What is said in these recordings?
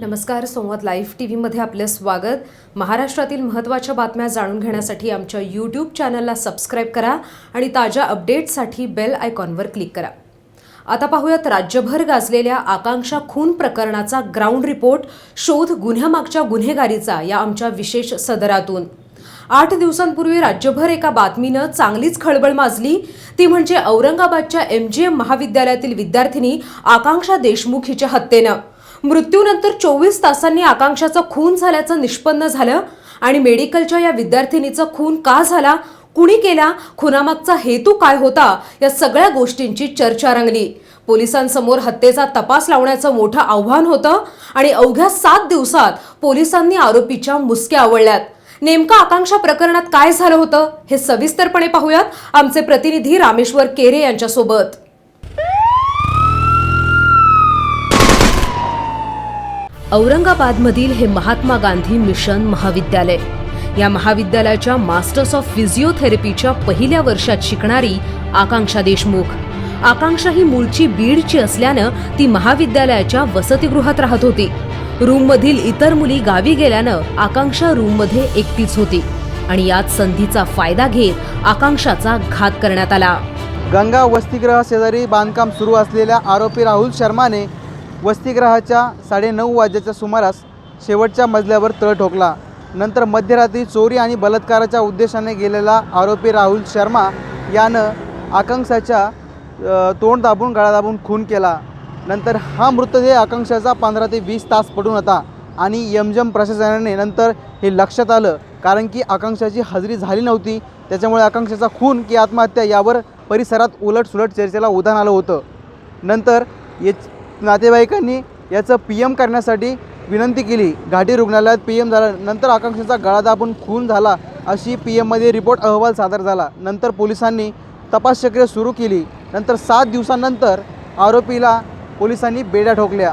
नमस्कार संवाद live T व्हीमध्ये आपलं स्वागत. महाराष्ट्रातील महत्त्वाच्या बातम्या जाणून घेण्यासाठी आमच्या यूट्यूब चॅनलला सबस्क्राईब करा आणि ताज्या अपडेट्ससाठी बेल आयकॉनवर क्लिक करा. आता पाहूयात राज्यभर गाजलेल्या आकांक्षा खून प्रकरणाचा ग्राउंड रिपोर्ट शोध गुन्ह्यामागच्या गुन्हेगारीचा या आमच्या विशेष सदरातून. आठ दिवसांपूर्वी राज्यभर एका बातमीनं चांगलीच खळबळ माजली. ती म्हणजे औरंगाबादच्या एम जी एम महाविद्यालयातील विद्यार्थिनी आकांक्षा देशमुख हिच्या हत्येनं. मृत्यूनंतर चोवीस तासांनी आकांक्षाचा खून झाल्याचं निष्पन्न झालं. आणि मेडिकलच्या या विद्यार्थिनीचा खून का झाला? कुणी केला? खुनामागचा हेतू काय होता? या सगळ्या गोष्टींची चर्चा रंगली. पोलिसांसमोर हत्येचा तपास लावण्याचं मोठं आव्हान होतं आणि अवघ्या सात दिवसात पोलिसांनी आरोपीच्या मुसक्या आवळल्यात नेमकं आकांक्षा प्रकरणात काय झालं होतं हे सविस्तरपणे पाहूयात. आमचे प्रतिनिधी रामेश्वर केरे यांच्यासोबत. औरंगाबादमधील हे महात्मा गांधी मिशन महाविद्यालय. या महाविद्यालयाच्या मास्टर्स ऑफ फिजिओथेरपीच्या पहिल्या वर्षात शिकणारी आकांक्षा देशमुख. आकांक्षा ही मूळची बीडची असल्यानं ती महाविद्यालयाच्या वसतिगृहात राहत होती. रूममधील इतर मुली गावी गेल्यानं आकांक्षा रूममध्ये एकटीच होती आणि यात संधीचा फायदा घेत आकांक्षाचा घात करण्यात आला. गंगा वसतिगृह शेजारी बांधकाम सुरू असलेल्या आरोपी राहुल शर्माने वसतिगृहाच्या साडेनऊ वाजेच्या सुमारास शेवटच्या मजल्यावर तळ ठोकला. नंतर मध्यरात्री चोरी आणि बलात्काराच्या उद्देशाने गेलेला आरोपी राहुल शर्मा यानं आकांक्षाच्या तोंड दाबून गळा दाबून खून केला. नंतर हा मृतदेह आकांक्षाचा पंधरा ते वीस तास पडून होता आणि यमजम प्रशासनाने नंतर हे लक्षात आलं कारण की आकांक्षाची हजेरी झाली नव्हती. त्याच्यामुळे आकांक्षाचा खून की आत्महत्या यावर परिसरात उलटसुलट चर्चेला उधाण आलं होतं. नंतर ये नातेवाईकांनी याचं पी एम करण्यासाठी विनंती केली. घाटी रुग्णालयात पी एम झाला नंतर आकांक्षाचा गळा दाबून खून झाला अशी पी एममध्ये रिपोर्ट अहवाल सादर झाला. नंतर पोलिसांनी तपासचक्र सुरू केली. नंतर सात दिवसांनंतर आरोपीला पोलिसांनी बेड्या ठोकल्या.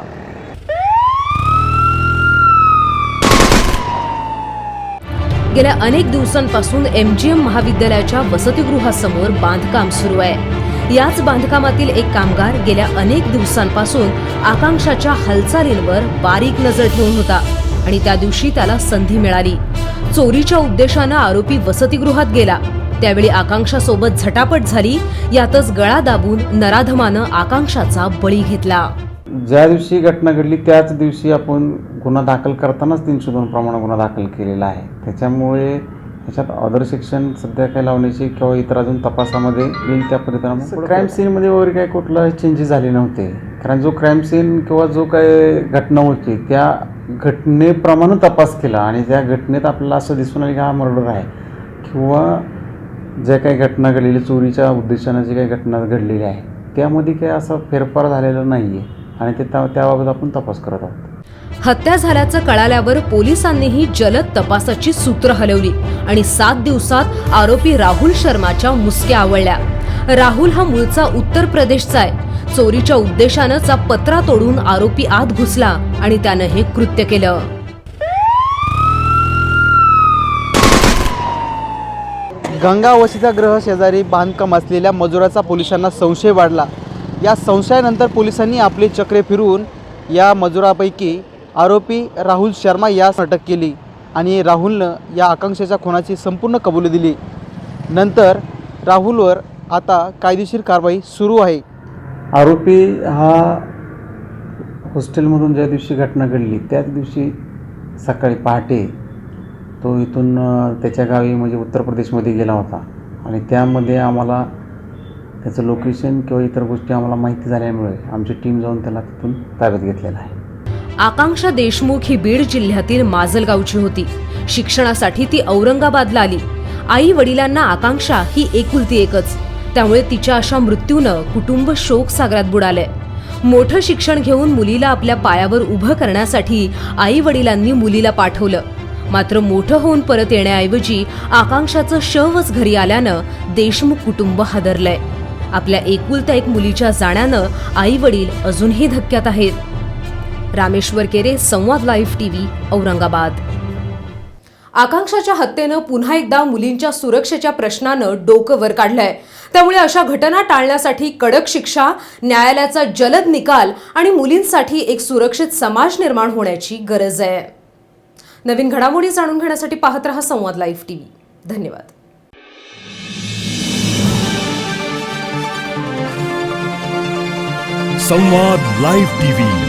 गेल्या अनेक दिवसांपासून एम जी एम महाविद्यालयाच्या वसतिगृहासमोर बांधकाम सुरू आहे. याच बांधकामातील एक कामगार गेल्या अनेक दिवसांपासून आकांक्षाच्या हालचालींवर बारीक नजर ठेवून होता आणि त्या दिवशी त्याला संधी मिळाली. चोरीच्या उद्देशानं आरोपी वसतिगृहात गेला. त्यावेळी आकांक्षासोबत झटापट झाली यातच गळा दाबून नराधमानं आकांक्षाचा बळी घेतला. ज्या दिवशी घटना घडली त्याच दिवशी आपण गुन्हा दाखल करतानाच तीनशे दोन प्रमाणे गुन्हा दाखल केलेला आहे. त्याच्यामुळे ह्याच्यात अदर शिक्षण सध्या काही लावण्याची किंवा इतर अजून तपासामध्ये येईल त्या पद्धतीनं. क्राईम सीनमध्ये वगैरे काही कुठला चेंजेस झाले नव्हते. कारण जो क्राईम सीन किंवा जो काही घटना होती त्या घटनेप्रमाणे तपास केला आणि त्या घटनेत आपल्याला असं दिसून आलं की हा मर्डर आहे. किंवा ज्या काही घटना घडलेल्या चोरीच्या उद्देशानं जी काही घटना घडलेली आहे त्यामध्ये काही असा फेरफार झालेला नाही आहे आणि ते त्या त्याबाबत आपण तपास करत आहोत. हत्या झाल्याचं कळाल्यावर पोलिसांनीही जलद तपासाची सूत्र हलवली आणि सात दिवसात आरोपी राहुल शर्माच्या मुसक्या आवळल्या राहुल हा मूळचा उत्तर प्रदेशचा आहे. चोरीच्या उद्देशानंचा पत्रा तोडून आरोपी आत घुसला आणि त्यानं हे कृत्य केलं. गंगा ग्रह शेजारी बांधकाम असलेल्या मजुराचा पोलिसांना संशय वाढला. या संशयानंतर पोलिसांनी आपले चक्रे फिरून या मजुरापैकी आरोपी राहुल शर्मा यास अटक केली आणि राहुलनं या आकांक्षेच्या खुनाची संपूर्ण कबुली दिली. नंतर राहुलवर आता कायदेशीर कारवाई सुरू आहे. आरोपी हा हॉस्टेलमधून ज्या दिवशी घटना घडली त्याच दिवशी सकाळी पहाटे तो इथून त्याच्या गावी म्हणजे उत्तर प्रदेशमध्ये गेला होता. आणि त्यामध्ये आम्हाला त्याचं लोकेशन किंवा इतर गोष्टी आम्हाला माहिती झाल्यामुळे आमची टीम जाऊन त्याला तिथून ताब्यात घेतलेला आहे. आकांक्षा देशमुख ही बीड जिल्ह्यातील माजलगावची होती. शिक्षणासाठी ती औरंगाबादला आली. आई वडिलांना आकांक्षा ही एकुलती एकच. त्यामुळे तिच्या अशा मृत्यूनं कुटुंब शोक सागरात बुडालंय. मोठं शिक्षण घेऊन मुलीला आपल्या पायावर उभं करण्यासाठी आई वडिलांनी मुलीला पाठवलं. मात्र मोठं होऊन परत येण्याऐवजी आकांक्षाचं शवच घरी आल्यानं देशमुख कुटुंब हादरलंय. आपल्या एकुलत्या एक मुलीच्या जाण्यानं आई वडील अजूनही धक्क्यात आहेत. Rameshwar Kere Samvad live TV Aurangabad. आकांक्षाच्या हत्येनं पुन्हा एकदा मुलींच्या सुरक्षेच्या प्रश्नानं डोकं वर काढलंय. त्यामुळे अशा घटना टाळण्यासाठी कडक शिक्षा न्यायालयाचा जलद निकाल आणि मुलींसाठी एक सुरक्षित समाज निर्माण होण्याची गरज आहे. नवीन घडामोडी जाणून घेण्यासाठी पाहत रहा संवाद लाईव्ह टीव्ही. धन्यवाद. संवाद लाईव्ह टीव्ही.